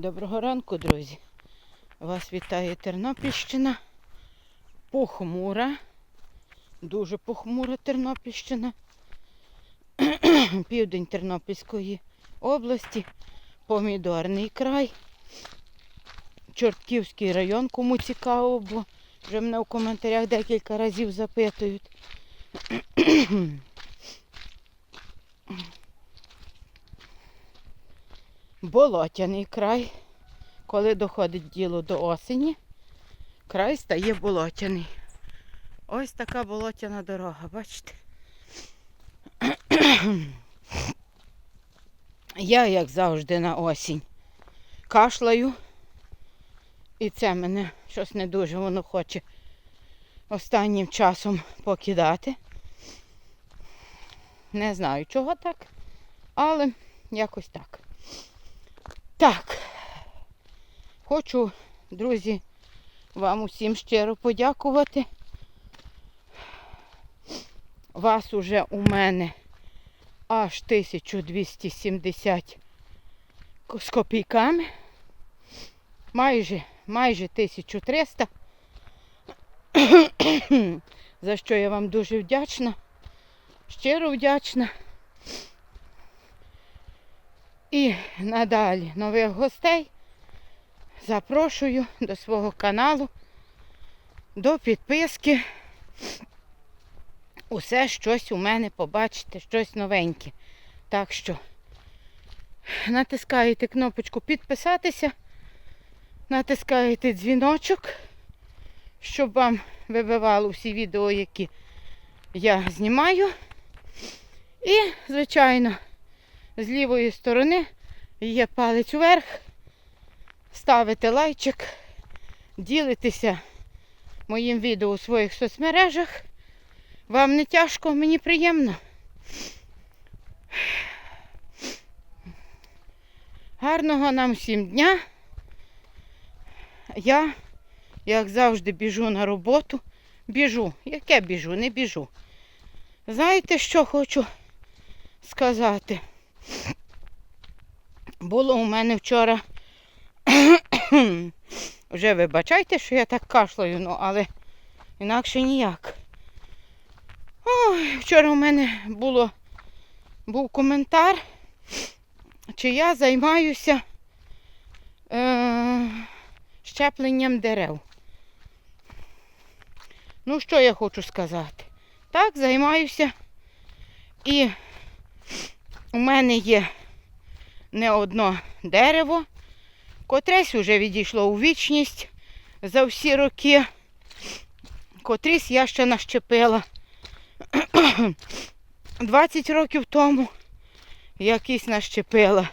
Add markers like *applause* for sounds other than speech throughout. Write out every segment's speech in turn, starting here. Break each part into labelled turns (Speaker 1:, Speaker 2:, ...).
Speaker 1: Доброго ранку, друзі. Вас вітає Тернопільщина. Похмура. Дуже похмура Тернопільщина. *clears throat* Південь Тернопільської області. Помідорний край. Чортківський район, кому цікаво, бо вже мене в коментарях декілька разів запитують. *clears throat* Болотяний край. Коли доходить діло до осені, край стає болотяний. Ось така болотяна дорога, бачите? Я, як завжди, на осінь кашлаю. І це мене щось не дуже воно хоче останнім часом покидати. Не знаю, чого так, але якось так. Так, хочу, друзі, вам усім щиро подякувати. Вас уже у мене аж 1270 з копійками. Майже, майже 1300. *coughs* За що я вам дуже вдячна. Щиро вдячна. І надалі нових гостей запрошую до свого каналу, до підписки. Усе щось у мене побачите, щось новеньке. Так що натискаєте кнопочку підписатися, натискаєте дзвіночок, щоб вам вибивало всі відео, які я знімаю. І, звичайно, з лівої сторони є палець вверх. Ставите лайчик, ділитеся моїм відео у своїх соцмережах. Вам не тяжко, мені приємно. Гарного нам всім дня. Я, як завжди, біжу на роботу. Біжу. Яке біжу? Не біжу. Знаєте, що хочу сказати? Було у мене вчора. *coughs* Вже вибачайте, що я так кашлаю, ну, але інакше ніяк. Ой, вчора у мене було, був коментар, чи я займаюся е, щепленням дерев. Ну, що я хочу сказати? Так, займаюся. І у мене є не одно дерево, котресь вже відійшло у вічність за всі роки. Котрісь я ще нащепила. *clears throat* 20 років тому якийсь нащепила.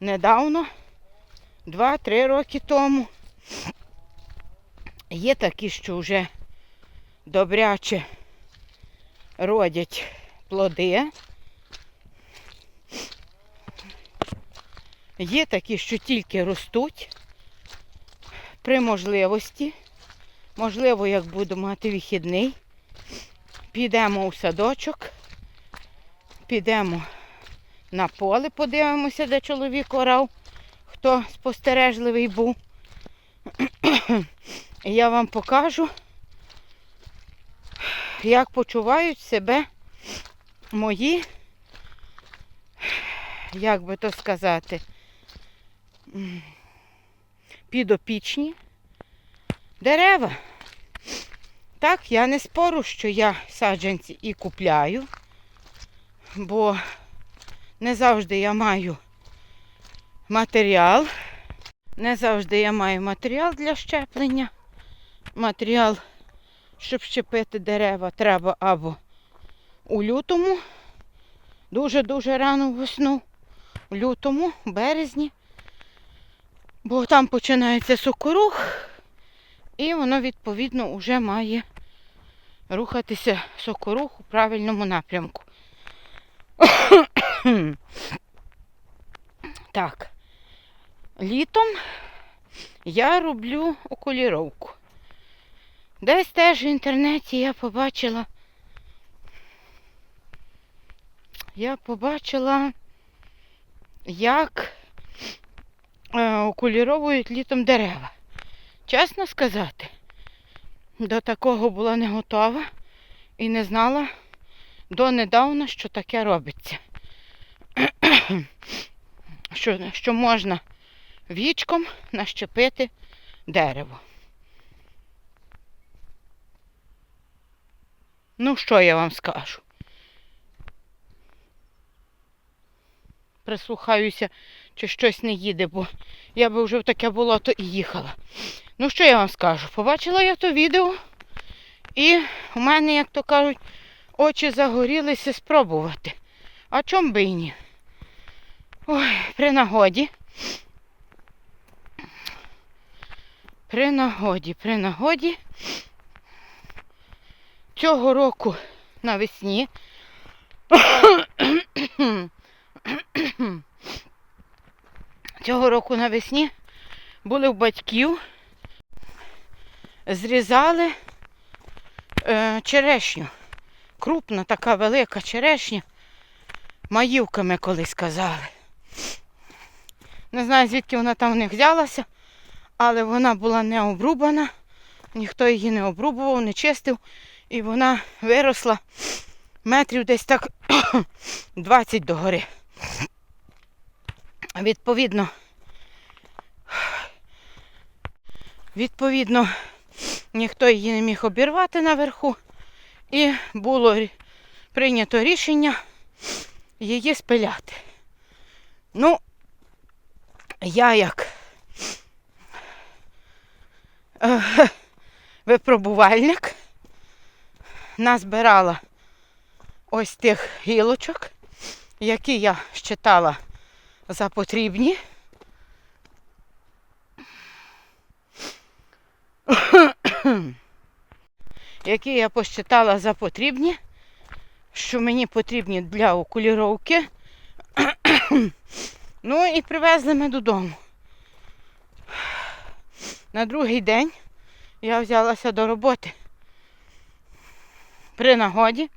Speaker 1: Недавно, 2-3 роки тому. Є такі, що вже добряче родять плоди. Є такі, що тільки ростуть при можливості. Можливо, як буду мати вихідний, підемо у садочок, підемо на поле, подивимося, де чоловік орав, хто спостережливий був. *clears throat* Я вам покажу, як почувають себе мої, як би то сказати, підопічні дерева. Так, я не спору, що я саджанці і купляю, бо не завжди я маю матеріал. Не завжди я маю матеріал для щеплення. Матеріал, щоб щепити дерева, треба або у лютому, дуже-дуже рано весну, у лютому, березні, бо там починається сокорух. І воно, відповідно, вже має рухатися сокорух у правильному напрямку. *coughs* так, літом я роблю окуліровку. Десь теж в інтернеті я побачила. Я побачила як окуліровують літом дерева. Чесно сказати, до такого була не готова і не знала донедавна, що таке робиться. *clears throat* що, що можна вічком нащепити дерево. Ну, що я вам скажу? Прислухаюся, чи щось не їде, бо я би вже в таке болото і їхала. Ну, що я вам скажу? Побачила я то відео, і у мене, як то кажуть, очі загорілися спробувати. А чом би і ні? Ой, при нагоді. При нагоді, при нагоді. Цього року навесні. *coughs* Цього року навесні були у батьків, зрізали е, черешню. Крупна така велика черешня. Маївками колись казали. Не знаю, звідки вона там в них взялася, але вона була не обрубана, ніхто її не обрубував, не чистив. І вона виросла метрів десь так *coughs* 20 догори. Відповідно, відповідно, ніхто її не міг обірвати наверху. І було прийнято рішення її спиляти. Ну, я як е, *laughs* випробувальник назбирала ось тих гілочок, які я считала за потрібні. які я посчитала за потрібні, що мені потрібні для окуліровки. ну і привезли ми додому. На другий день я взялася до роботи. При нагоді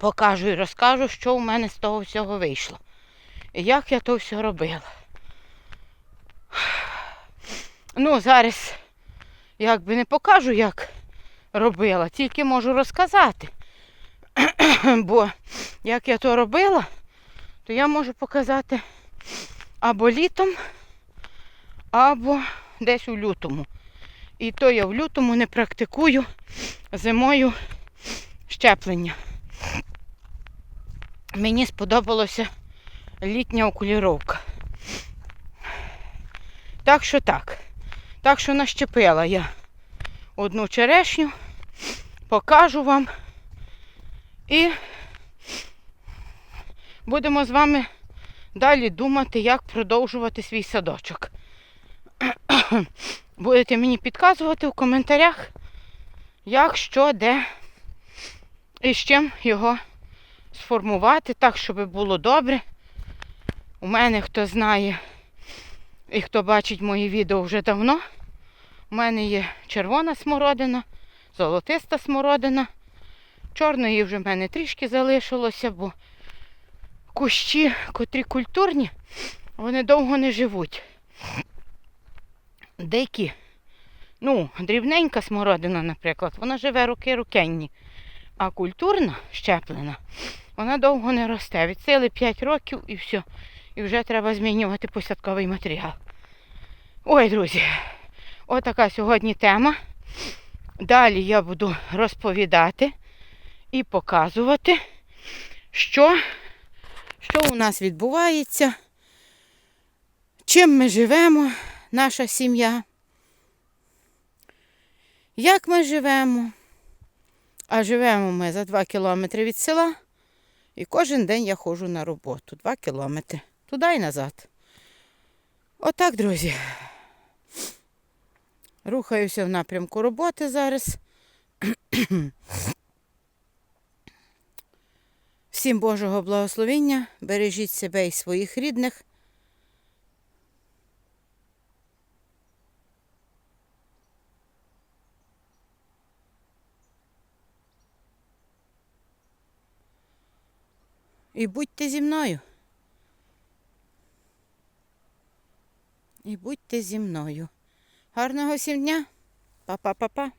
Speaker 1: покажу і розкажу, що у мене з того всього вийшло. Як я то все робила. Ну, зараз якби не покажу, як робила, тільки можу розказати. *clears throat* Бо як я то робила, то я можу показати або літом, або десь у лютому. І то я в лютому не практикую зимою щеплення. Мені сподобалося літня окуліровка. Так що так. Так що нащепила я одну черешню, покажу вам. І будемо з вами далі думати, як продовжувати свій садочок. *coughs* Будете мені підказувати в коментарях, як, що, де і з чим його сформувати так, щоб було добре. У мене хто знає і хто бачить мої відео вже давно. У мене є червона смородина, золотиста смородина. Чорної вже в мене трішки залишилося, бо кущі, котрі культурні, вони довго не живуть. Деякі, ну, дрібненька смородина, наприклад, вона живе роки рукенні. А культурна щеплена, вона довго не росте. Від сили 5 років і все. І вже треба змінювати посадковий матеріал. Ой, друзі, отака сьогодні тема. Далі я буду розповідати і показувати, що, що у нас відбувається, чим ми живемо, наша сім'я, як ми живемо. А живемо ми за 2 кілометри від села. І кожен день я ходжу на роботу. 2 кілометри. Туди і назад. Отак, друзі. Рухаюся в напрямку роботи зараз. Всім Божого благословення. Бережіть себе і своїх рідних. І будьте зі мною. І будьте зі мною. Гарного всім дня. Па-па-па-па.